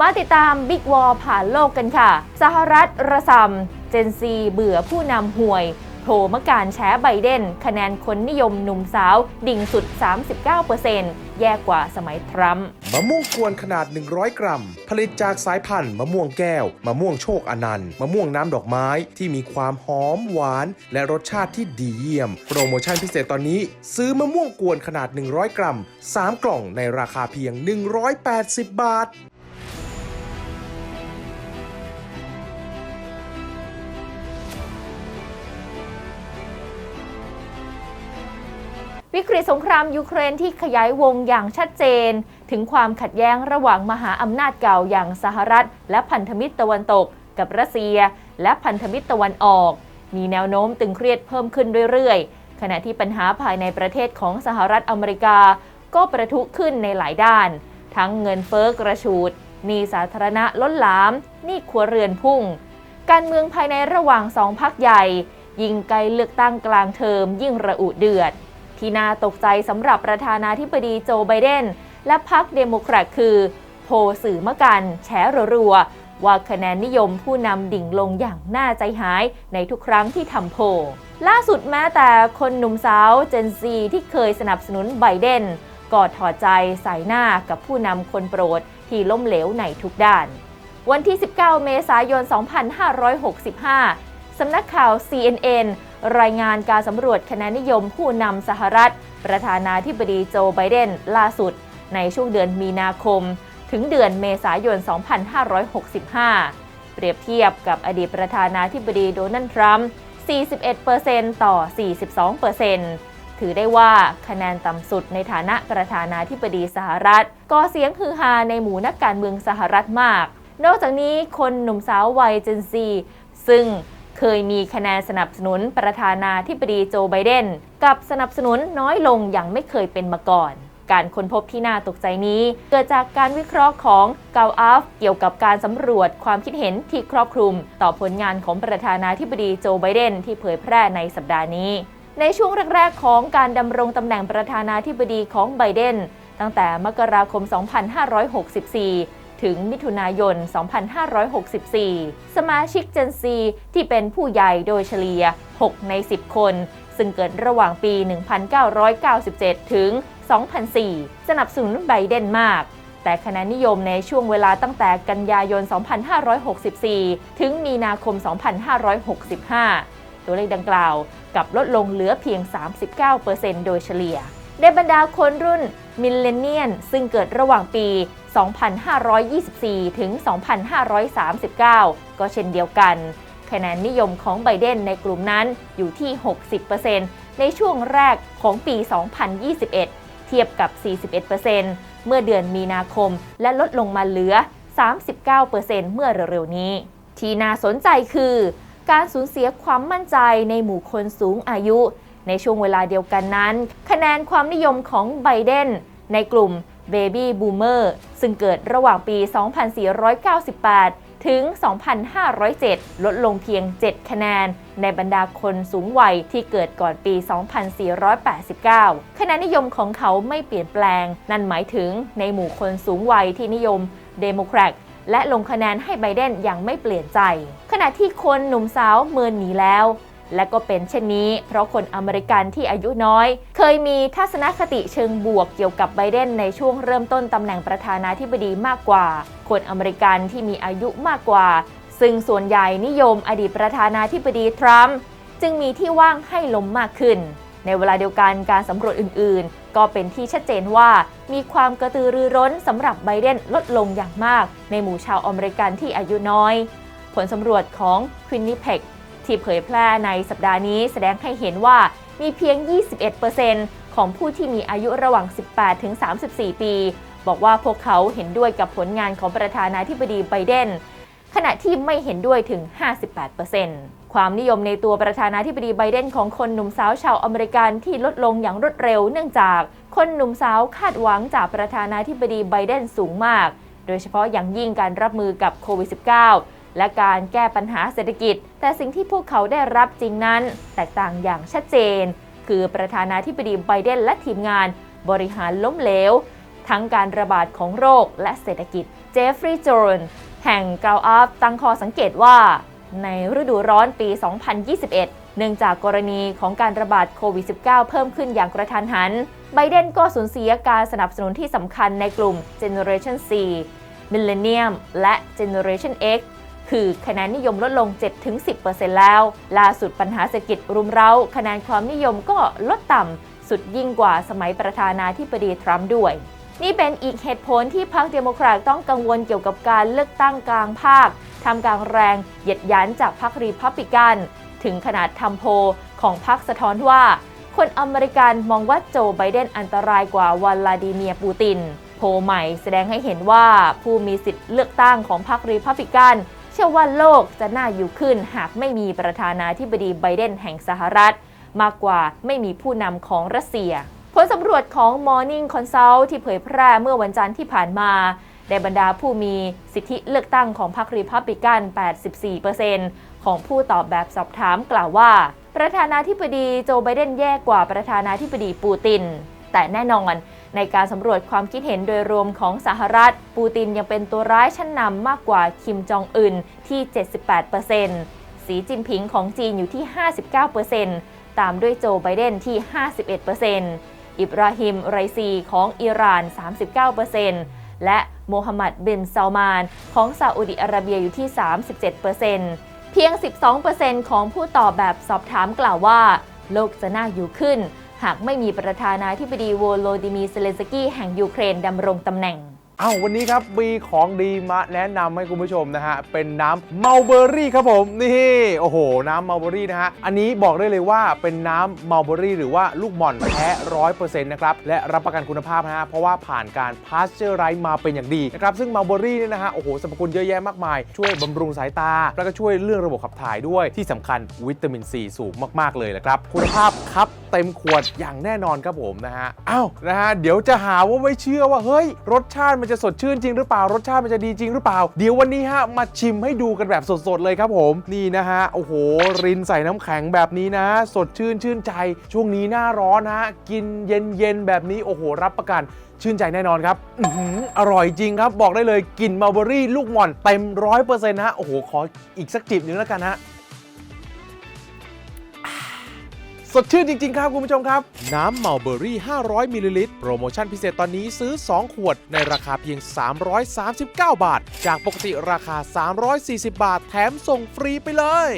มาติดตามบิ๊กวอลผ่านโลกกันค่ะ สหรัฐระซำเจนซีเบื่อผู้นำห่วยโผล่มการแฉไบเดน คะแนนคนนิยมหนุ่มสาว ดิ่งสุด 39%แย่กว่าสมัยทรัมป์มะม่วงกวนขนาด 100 กรัม ผลิตจากสายพันธุ์มะม่วงแก้ว มะม่วงโชคอนันต์ มะม่วงน้ำดอกไม้ที่มีความหอมหวาน และรสชาติที่ดีเยี่ยม โปรโมชั่นพิเศษตอนนี้ ซื้อมะม่วงกวนขนาด 100 กรัม 3 กล่องในราคาเพียง 180 บาท วิกฤตสงครามยูเครนที่ขยายวงอย่างชัดเจน ถึงความขัดแย้งระหว่างมหาอำนาจเก่าอย่างสหรัฐ และพันธมิตรตะวันตก กับรัสเซีย และพันธมิตรตะวันออก มีแนวโน้มตึงเครียดเพิ่มขึ้นเรื่อยๆ ขณะที่ปัญหาภายในประเทศของสหรัฐอเมริกา ก็ประทุขึ้นในหลายด้าน ทั้งเงินเฟ้อกระชูดหนี้สาธารณะล้นหลามหนี้ครัวเรือนพุ่ง การเมืองภายในระหว่างสองพักใหญ่ ยิ่งใกลเลือกตั้งกลางเทอมยิ่งระอุเดือด ที่น่าตกใจสำหรับประธานาธิบดีโจไบเดน และพรรคเดโมแครตคือ โพลสื่อมกันแฉรัวๆว่าคะแนนนิยมผู้นำดิ่งลงอย่างน่าใจหายในทุกครั้งที่ทำโพลล่าสุดแม้แต่คนหนุ่มสาวเจนซีที่เคยสนับสนุนไบเดนก็ถอดใจใส่หน้ากับผู้นำคนโปรดที่ล้มเหลวในทุกด้าน วันที่ 19 เมษายน 2565 สำนักข่าว CNN รายงานการสำรวจคะแนนนิยมผู้นำสหรัฐ ประธานาธิบดีโจไบเดนล่าสุด ในช่วงเดือนมีนาคม ถึงเดือนเมษายน 2565 เปรียบเทียบกับอดีตประธานาธิบดีโดนัลด์ทรัมป์41%ต่อ 42%ถือได้ว่าคะแนนต่ำสุดในฐานะประธานาธิบดีสหรัฐก่อเสียงฮือฮาในหมู่นักการเมืองสหรัฐมาก นอกจากนี้คนหนุ่มสาววัยเจนซีซึ่ง เคยมีคะแนนสนับสนุนประธานาธิบดีโจไบเดนกับสนับสนุนน้อยลงอย่างไม่เคยเป็นมาก่อน การค้นพบที่น่าตกใจนี้ เกิดจากการวิเคราะห์ของเกาอัฟเกี่ยวกับการสำรวจความคิดเห็นที่ครอบคลุม ต่อผลงานของประธานาธิบดีโจไบเดนที่เผยแพร่ในสัปดาห์นี้ ในช่วงแรกๆของการดำรงตำแหน่งประธานาธิบดีของไบเดนตั้งแต่มกราคม 2564 ถึงมิถุนายน 2564 สมาชิกเจนซีที่เป็นผู้ใหญ่โดยเฉลี่ย 6 ใน 10 คน ซึ่งเกิดระหว่างปี 1997 ถึง 2004 สนับสนุนไบเดนมากแต่คะแนนนิยมในช่วงเวลาตั้งแต่กันยายน 2564 ถึงมีนาคม 2565 ตัวเลขดังกล่าวกับลดลงเหลือเพียง 39%โดยเฉลี่ย ในบรรดาคนรุ่นมิลเลนเนียนซึ่งเกิดระหว่างปี 2524 ถึง 2539 ก็เช่นเดียวกัน คะแนนนิยมของไบเดนในกลุ่มนั้นอยู่ที่ 60%ในช่วงแรกของปี 2021 เทียบกับ 41%เมื่อเดือนมีนาคมและลดลงมาเหลือ 39%เมื่อเร็วๆนี้ ที่น่าสนใจคือ การสูญเสียความมั่นใจในหมู่คนสูงอายุ ในช่วงเวลาเดียวกันนั้น คะแนนความนิยมของไบเดนในกลุ่ม Baby Boomer ซึ่งเกิดระหว่างปี 2498 ถึง 2507 ลดลงเพียง 7 คะแนน ในบรรดาคนสูงวัยที่เกิดก่อนปี 2489 คะแนนนิยมของเขาไม่เปลี่ยนแปลง นั่นหมายถึงในหมู่คนสูงวัยที่นิยมเดโมแครตและลงคะแนนให้ไบเดนอย่างไม่เปลี่ยนใจ ขณะที่คนหนุ่มสาวเมินหนีแล้ว และก็เป็นเช่นนี้ เพราะคนอเมริกันที่อายุน้อย เคยมีทัศนคติเชิงบวกเกี่ยวกับไบเดนในช่วงเริ่มต้นตำแหน่งประธานาธิบดีมากกว่า คนอเมริกันที่มีอายุมากกว่า ซึ่งส่วนใหญ่นิยมอดีตประธานาธิบดีทรัมป์จึงมีที่ว่างให้ลมมากขึ้น ในเวลาเดียวกันการสำรวจอื่น ๆ ก็เป็นที่ชัดเจนว่ามีความกระตือรือร้นสำหรับไบเดนลดลงอย่างมาก ในหมู่ชาวอเมริกันที่อายุน้อย ผลสำรวจของควินนิเพก ที่เผยแพร่ในสัปดาห์นี้แสดงให้เห็นว่ามีเพียง 21%ของผู้ที่มีอายุระหว่าง 18 ถึง 34 ปี บอกว่าพวกเขาเห็นด้วยกับผลงานของประธานาธิบดีไบเดน ขณะที่ไม่เห็นด้วยถึง 58%ความนิยมในตัวประธานาธิบดีไบเดนของคนหนุ่มสาวชาวอเมริกันที่ลดลงอย่างรวดเร็วเนื่องจากคนหนุ่มสาวคาดหวังจากประธานาธิบดีไบเดนสูงมาก โดยเฉพาะอย่างยิ่งการรับมือกับโควิด -19 และการแก้ปัญหาเศรษฐกิจ แต่สิ่งที่พวกเขาได้รับจริงนั้น แตกต่างอย่างชัดเจน คือประธานาธิบดีไบเดนและทีมงาน บริหารล้มเหลว ทั้งการระบาดของโรคและเศรษฐกิจ เจฟฟรีย์โจนแห่งก o าวอัพตั้งข้อสังเกตว่า ในฤดูร้อนปี 2021เนื่องจากกรณีของการระบาดโควิด -19 เพิ่มขึ้นอย่างกระทันหัน ไบเดนก็สูญเสียการสนับสนุนที่สำคัญในกลุ่ม Generation C Millennium และ Generation X คือคะแนนนิยมลดลง 7-10%แล้ว ล่าสุดปัญหาเศรษฐกิจรุมเร้า คะแนนความนิยมก็ลดต่ำสุดยิ่งกว่าสมัยประธานาธิบดีทรัมป์ด้วย นี่เป็นอีกเหตุผลที่พรรคเดโมแครตต้องกังวลเกี่ยวกับการเลือกตั้งกลางภาคทำกลางแรงเหยียดยันจากพรรครีพับลิกันถึงขนาดทำโพลของพรรคสะท้อนว่า คนอเมริกันมองว่าโจไบเดนอันตรายกว่าวลาดิเมียร์ปูติน โพใหม่แสดงให้เห็นว่าผู้มีสิทธิ์เลือกตั้งของพรรครีพับลิกัน เชื่อว่าโลกจะน่าอยู่ขึ้นหากไม่มีประธานาธิบดีไบเดนแห่งสหรัฐ มากกว่าไม่มีผู้นำของรัสเซีย ผลสำรวจของ Morning Consult ที่เผยแพร่เมื่อวันจันทร์ที่ผ่านมาได้บรรดาผู้มีสิทธิเลือกตั้งของพรรครีพับลิกัน 84%ของผู้ตอบแบบสอบถามกล่าวว่า ประธานาธิบดีโจไบเดนแย่กว่าประธานาธิบดีปูติน แต่แน่นอน ในการสำรวจความคิดเห็นโดยรวมของสหรัฐ ปูตินยังเป็นตัวร้ายชั้นนำมากกว่าคิมจองอึนที่ 78%สีจิ้นผิงของจีนอยู่ที่ 59%ตามด้วยโจไบเดนที่ 51%อิบราฮิมไรซีของอิหร่าน 39%และโมฮัมหมัดบินซาลมานของซาอุดิอาระเบียอยู่ที่ 37%เพียง 12%ของผู้ตอบแบบสอบถามกล่าวว่า โลกจะน่าอยู่ขึ้น หากไม่มีประธานาธิบดีโวโลดิมีเซเลนสกี้แห่งยูเครนดำรงตำแหน่ง อ้าววันนี้ครับมีของดีมาแนะนำให้คุณผู้ชมนะฮะเป็นน้ำเมลเบอรี่ครับผมนี่โอ้โห น้ำเมลเบอรี่นะฮะอันนี้บอกได้เลยว่าเป็นน้ำเมลเบอรี่หรือว่าลูกหม่อนแท้ร้อยเปอร์เซ็นต์นะครับและรับประกันคุณภาพนะฮะเพราะว่าผ่านการพาสเจอร์ไรมาเป็นอย่างดีนะครับซึ่งเมลเบอรี่เนี่ยนะฮะโอ้โหสรรพคุณเยอะแยะมากมาย ช่วยบำรุงสายตา แล้วก็ช่วยเรื่องระบบขับถ่ายด้วยที่สำคัญวิตามินซีสูงมากๆเลยนะครับคุณภาพครับเต็มขวดอย่างแน่นอนครับผมนะฮะอ้าวนะฮะเดี๋ยวจะหาว่าไม่เชื่อว่าเฮ้ยรสชาติมันจะสดชื่นจริงหรือเปล่ารสชาติมันจะดีจริงหรือเปล่า เดี๋ยววันนี้ฮะมาชิมให้ดูกันแบบสดๆเลยครับผมนี่นะฮะโอ้โห รินใส่น้ำแข็งแบบนี้นะ สดชื่นชื่นใจ ช่วงนี้หน้าร้อนนะฮะกินเย็นๆแบบนี้โอ้โห รับประกันชื่นใจแน่นอนครับอือหืออร่อยจริงครับ บอกได้เลยกลิ่นมัลเบอรี่ลูกหม่อนเต็มร้อยเปอร์เซ็นต์ฮะโอ้โหขออีกสักจิบหนึงแล้วกันฮะ สดชื่นจริง ๆ ครับคุณผู้ชมครับ น้ำเมาเบอรี่ 500 มิลลิลิตร โปรโมชั่นพิเศษตอนนี้ซื้อ 2 ขวด ในราคาเพียง 339 บาท จากปกติราคา 340 บาท แถมส่งฟรีไปเลย